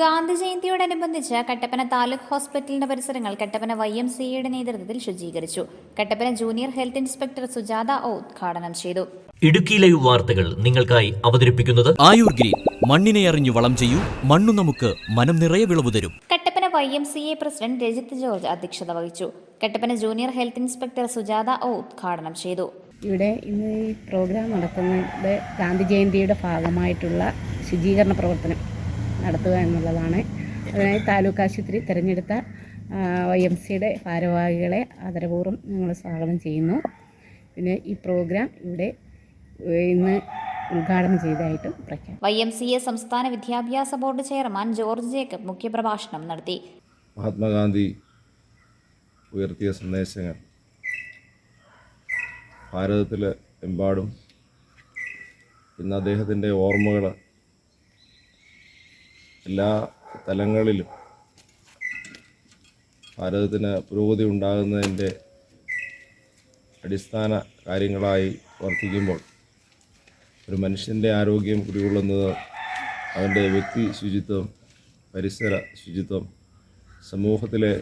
ഗാന്ധി ജയന്തിയോടനുബന്ധിച്ച് കട്ടപ്പന താലൂക്ക് ഹോസ്പിറ്റലിന്റെ പരിസരങ്ങൾ Kattappana Y M സിയുടെ നേതൃത്വത്തിൽ ശുചീകരിച്ചു. Kattappana junior health inspector Sujatha O ഉദ്ഘാടനം ചെയ്തു. ഇടുക്കി ലൈവ് വാർത്തകൾ നിങ്ങൾക്കായി അവതരിപ്പിക്കുന്നത് ആയുർ ഗ്രീൻ മണ്ണിനെ അറിഞ്ഞു വളം ചെയ്യൂ മണ്ണു നമുക്ക് മനം നിറയെ വിളവ് തരും. Kattappana Y M C A president Rajith George അധ്യക്ഷത വഹിച്ചു. Kattappana junior health inspector Sujatha O ഉദ്ഘാടനം ചെയ്തു. ഇവിടെ ഇന്ന് ഈ പ്രോഗ്രാം നടക്കുന്നത് ഗാന്ധി ജയന്തിയുടെ ഭാഗമായിട്ടുള്ള ശുചീകരണ പ്രവർത്തനം. നടത്തുക എന്നുള്ളതാണ്. അതിനായി താലൂക്ക് ആശുപത്രി തിരഞ്ഞെടുത്ത വൈ എം സിയുടെ ഭാരവാഹികളെ ആദരപൂർവം ഞങ്ങൾ സ്വാഗതം ചെയ്യുന്നു. പിന്നെ ഈ പ്രോഗ്രാം ഇവിടെ ഇന്ന് ഉദ്ഘാടനം ചെയ്തതായിട്ടും പ്രഖ്യാപിക്കും വൈ എം സി എ സംസ്ഥാന വിദ്യാഭ്യാസ ബോർഡ് ചെയർമാൻ ജോർജ് ജേക്കബ് മുഖ്യപ്രഭാഷണം നടത്തി. മഹാത്മാഗാന്ധി ഉയർത്തിയ സന്ദേശങ്ങൾ. ഭാരതത്തിൽ എമ്പാടും ഇന്ന് അദ്ദേഹത്തിന്റെ ഓർമ്മകൾ എല്ലാ തലങ്ങളിലും ഭാരതത്തിന് പുരോഗതി ഉണ്ടാകുന്നതിന്റെ അടിസ്ഥാന കാര്യങ്ങളായി വർദ്ധിക്കുമ്പോൾ ഒരു മനുഷ്യന്റെ ആരോഗ്യം കുടികൊള്ളുന്നത് അവന്റെ വ്യക്തി ശുചിത്വം പരിസര ശുചിത്വം സമൂഹത്തിലെ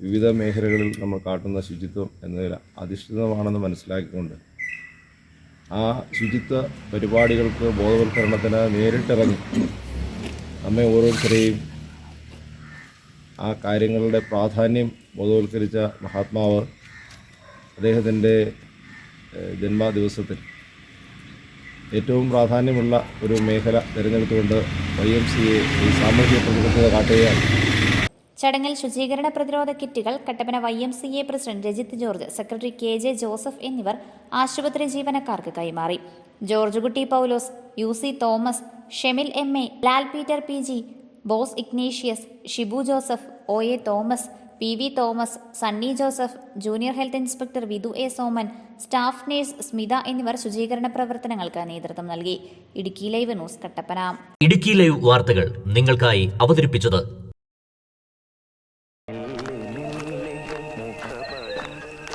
വിവിധ മേഖലകളിൽ നമ്മൾ കാട്ടുന്ന ശുചിത്വം എന്നതിൽ അധിഷ്ഠിതമാണെന്ന് മനസ്സിലാക്കിക്കൊണ്ട് ആ ശുചിത്വ പരിപാടികൾക്ക് ബോധവൽക്കരണത്തിന് നേരിട്ടിറങ്ങി നമ്മെ ഓരോരുത്തരെയും ആ കാര്യങ്ങളുടെ പ്രാധാന്യം ബോധവൽക്കരിച്ച മഹാത്മാവ് അദ്ദേഹത്തിന്റെ ജന്മദിവസത്തിൽ. ഏറ്റവും പ്രാധാന്യമുള്ള ഒരു മേഖല തിരഞ്ഞെടുത്തുകൊണ്ട് വൈ എം സി എ ഈ സാമൂഹ്യ പ്രതിബദ്ധത കാട്ടുകയാണ്. ചടങ്ങിൽ ശുചീകരണ പ്രതിരോധ കിറ്റുകൾ Kattappana Y M C A president Rajith George secretary K J Joseph എന്നിവർ ആശുപത്രി ജീവനക്കാർക്ക് കൈമാറി. George Kutty Paulose U C Thomas Shemil M A Lal Peter P G Bose Ignatius Shibu Joseph O A Thomas P V Thomas Sunny Joseph junior health inspector Vidhu A Soman staff nurse Smitha എന്നിവർ ശുചീകരണ പ്രവർത്തനങ്ങൾക്ക് നേതൃത്വം നൽകി. Idukki live news Kattappana. Idukki live വാർത്തകൾ നിങ്ങൾക്കായി അവതരിപ്പിച്ചത്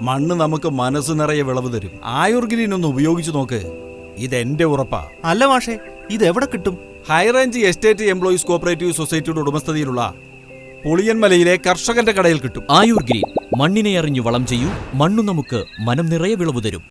മണ്ണ് നമുക്ക് മനസ്സ് നിറയെ വിളവ് തരും. ആയുർഗ്രീൻ ഒന്ന് ഉപയോഗിച്ചു നോക്ക്. ഇത് ഇതെന്റെ ഉറപ്പാ. അല്ല മാഷേ ഇത് എവിടെ കിട്ടും? ഹൈറേഞ്ച് എസ്റ്റേറ്റ് എംപ്ലോയീസ് കോപ്പറേറ്റീവ് സൊസൈറ്റിയുടെ ഉടമസ്ഥതയിലുള്ള പുളിയൻമലയിലെ കർഷകന്റെ കടയിൽ കിട്ടും. ആയുർഗ്രീൻ മണ്ണിനെ അറിഞ്ഞു വളം ചെയ്യൂ മണ്ണു നമുക്ക് മനം നിറയെ വിളവ് തരും.